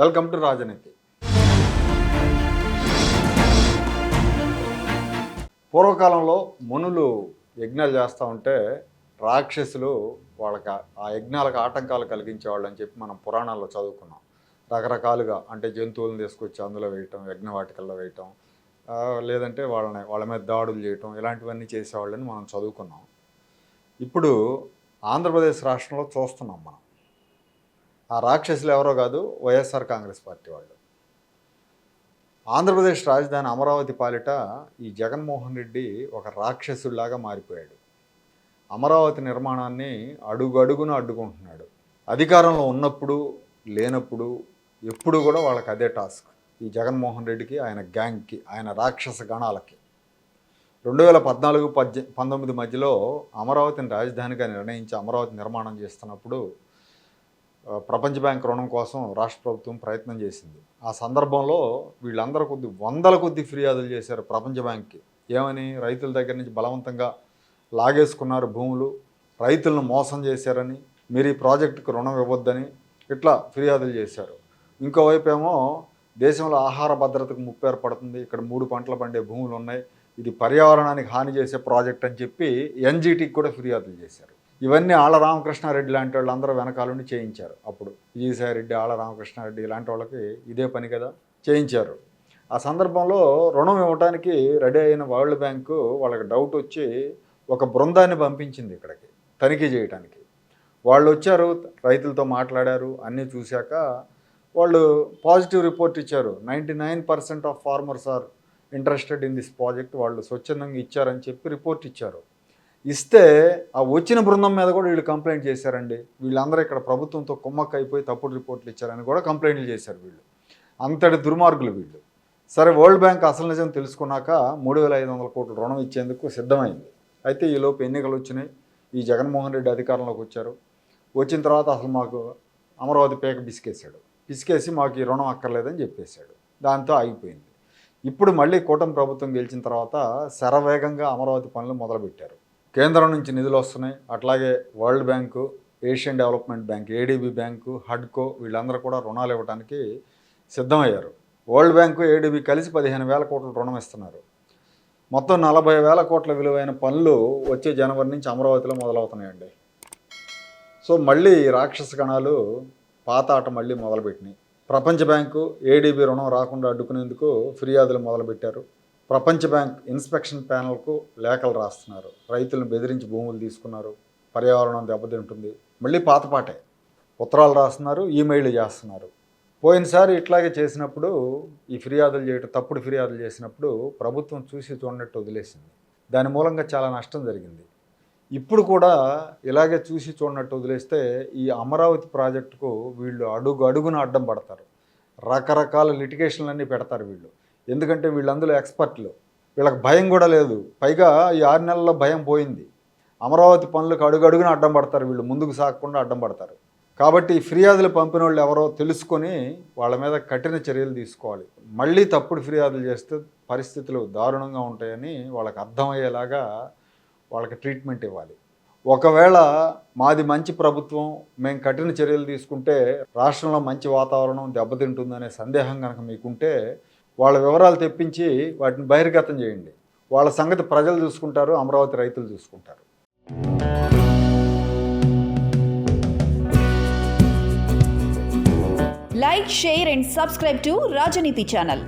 Welcome to రాజనీతి. పూర్వకాలంలో మునులు యజ్ఞాలు చేస్తూ ఉంటే రాక్షసులు వాళ్ళకి ఆ- యజ్ఞాలకు ఆటంకాలు కలిగించేవాళ్ళు అని చెప్పి మనం పురాణాల్లో చదువుకున్నాం. రకరకాలుగా అంటే జంతువులను తీసుకొచ్చి అందులో వేయటం యజ్ఞవాటికల్లో వేయటం లేదంటే వాళ్ళని వాళ్ళ మీద దాడులు చేయటం ఇలాంటివన్నీ చేసేవాళ్ళని మనం చదువుకున్నాం. ఇప్పుడు ఆంధ్రప్రదేశ్ రాష్ట్రంలో చూస్తున్నాం మనం. ఆ రాక్షసులు ఎవరో కాదు వైఎస్ఆర్ కాంగ్రెస్ పార్టీ వాళ్ళు. ఆంధ్రప్రదేశ్ రాజధాని అమరావతి పాలిట ఈ జగన్మోహన్ రెడ్డి ఒక రాక్షసుడిలాగా మారిపోయాడు. అమరావతి నిర్మాణాన్ని అడుగడుగున అడ్డుకుంటున్నాడు. అధికారంలో ఉన్నప్పుడు లేనప్పుడు ఎప్పుడు కూడా వాళ్ళకి అదే టాస్క్. ఈ జగన్మోహన్ రెడ్డికి ఆయన గ్యాంగ్కి ఆయన రాక్షస గణాలకి. రెండు వేల పద్నాలుగు పద్దె పంతొమ్మిది మధ్యలో అమరావతిని రాజధానిగా నిర్ణయించి అమరావతి నిర్మాణం చేస్తున్నప్పుడు ప్రపంచ బ్యాంక్ రుణం కోసం రాష్ట్ర ప్రభుత్వం ప్రయత్నం చేసింది. ఆ సందర్భంలో వీళ్ళందరూ కొద్ది వందల కొద్ది ఫిర్యాదులు చేశారు ప్రపంచ బ్యాంక్కి. ఏమని? రైతుల దగ్గర నుంచి బలవంతంగా లాగేసుకున్నారు భూములు. రైతులను మోసం చేశారని మీరు ఈ ప్రాజెక్టుకు రుణం ఇవ్వద్దని ఇట్లా ఫిర్యాదులు చేశారు. ఇంకోవైపు ఏమో దేశంలో ఆహార భద్రతకు ముప్పు ఏర్పడుతుంది. ఇక్కడ మూడు పంటలు పండే భూములు ఉన్నాయి. ఇది పర్యావరణానికి హాని చేసే ప్రాజెక్ట్ అని చెప్పి ఎన్జీటీకి కూడా ఫిర్యాదులు చేశారు. ఇవన్నీ ఆళ్ళ రామకృష్ణారెడ్డి లాంటి వాళ్ళందరూ వెనకాలండి చేయించారు అప్పుడు. విజయసాయిరెడ్డి ఆళ్ళ రామకృష్ణారెడ్డి ఇలాంటి వాళ్ళకి ఇదే పని కదా? చేయించారు. ఆ సందర్భంలో రుణం ఇవ్వడానికి రెడీ అయిన వరల్డ్ బ్యాంకు వాళ్ళకి డౌట్ వచ్చి ఒక బృందాన్ని పంపించింది ఇక్కడికి తనిఖీ చేయడానికి వాళ్ళు వచ్చారు రైతులతో మాట్లాడారు అన్నీ చూశాక వాళ్ళు పాజిటివ్ రిపోర్ట్ ఇచ్చారు. Ninety nine percent of farmers are interested in this project వాళ్ళు స్వచ్ఛందంగా ఇచ్చారని చెప్పి రిపోర్ట్ ఇచ్చారు. ఇస్తే ఆ వచ్చిన బృందం మీద కూడా వీళ్ళు కంప్లైంట్ చేశారండి. వీళ్ళందరూ ఇక్కడ ప్రభుత్వంతో కుమ్మక్క అయిపోయి తప్పుడు రిపోర్ట్లు ఇచ్చారని కూడా కంప్లైంట్లు చేశారు వీళ్ళు. అంతటి దుర్మార్గులు వీళ్ళు. సరే వరల్డ్ బ్యాంక్ అసలు నిజం తెలుసుకున్నాక మూడు వేల ఐదు వందల కోట్ల రుణం ఇచ్చేందుకు సిద్ధమైంది. అయితే ఈలోపు ఎన్నికలు వచ్చినాయి. ఈ జగన్మోహన్ రెడ్డి అధికారంలోకి వచ్చారు. వచ్చిన తర్వాత అసలు మాకు అమరావతి పేక పిసికేశాడు పిసికేసి మాకు ఈ రుణం అక్కర్లేదని చెప్పేశాడు. దాంతో ఆగిపోయింది. ఇప్పుడు మళ్ళీ కూటమి ప్రభుత్వం గెలిచిన తర్వాత శరవేగంగా అమరావతి పనులు మొదలుపెట్టారు. కేంద్రం నుంచి నిధులు వస్తున్నాయి. అట్లాగే World Bank Asian Development Bank ADB bank హడ్కో వీళ్ళందరూ కూడా రుణాలు ఇవ్వడానికి సిద్ధమయ్యారు. వరల్డ్ బ్యాంకు ఏడీబీ కలిసి పదిహేను వేల కోట్ల రుణం ఇస్తున్నారు. మొత్తం నలభై వేల కోట్ల విలువైన పనులు వచ్చే జనవరి నుంచి అమరావతిలో మొదలవుతున్నాయండి. సో మళ్ళీ రాక్షస గణాలు పాత ఆట మళ్ళీ మొదలుపెట్టినాయి. ప్రపంచ బ్యాంకు ఏడీబీ రుణం రాకుండా అడ్డుకునేందుకు ఫిర్యాదులు మొదలుపెట్టారు. ప్రపంచ బ్యాంక్ ఇన్స్పెక్షన్ ప్యానల్కు లేఖలు రాస్తున్నారు. రైతులను బెదిరించి భూములు తీసుకున్నారు. పర్యావరణం దెబ్బతింటుంది. మళ్ళీ పాతపాటే ఉత్తరాలు రాస్తున్నారు ఈమెయిల్ చేస్తున్నారు. పోయినసారి ఇట్లాగే చేసినప్పుడు ఈ ఫిర్యాదులు చేయటం తప్పుడు ఫిర్యాదులు చేసినప్పుడు ప్రభుత్వం చూసి చూడనట్టు వదిలేసింది. దాని మూలంగా చాలా నష్టం జరిగింది. ఇప్పుడు కూడా ఇలాగే చూసి చూడనట్టు వదిలేస్తే ఈ అమరావతి ప్రాజెక్టుకు వీళ్ళు అడుగు అడుగున అడ్డం పడతారు. రకరకాల లిటిగేషన్లన్నీ పెడతారు వీళ్ళు. ఎందుకంటే వీళ్ళందరూ ఎక్స్పర్ట్లు. వీళ్ళకి భయం కూడా లేదు. పైగా ఈ ఆరు నెలల్లో భయం పోయింది. అమరావతి పనులకు అడుగడుగున అడ్డం పడతారు వీళ్ళు. ముందుకు సాగకుండా అడ్డం పడతారు. కాబట్టి ఈ ఫిర్యాదులు పంపిన వాళ్ళు ఎవరో తెలుసుకొని వాళ్ళ మీద కఠిన చర్యలు తీసుకోవాలి. మళ్ళీ తప్పుడు ఫిర్యాదులు చేస్తే పరిస్థితులు దారుణంగా ఉంటాయని వాళ్ళకి అర్థమయ్యేలాగా వాళ్ళకి ట్రీట్మెంట్ ఇవ్వాలి. ఒకవేళ మాది మంచి ప్రభుత్వం మేము కఠిన చర్యలు తీసుకుంటే రాష్ట్రంలో మంచి వాతావరణం దెబ్బతింటుందనే సందేహం కనుక మీకుంటే వాళ్ళ వివరాలు తెప్పించి వాటిని బహిర్గతం చేయండి. వాళ్ళ సంగతి ప్రజలు చూసుకుంటారు అమరావతి రైతులు చూసుకుంటారు. Like share and subscribe to Rajaneeti channel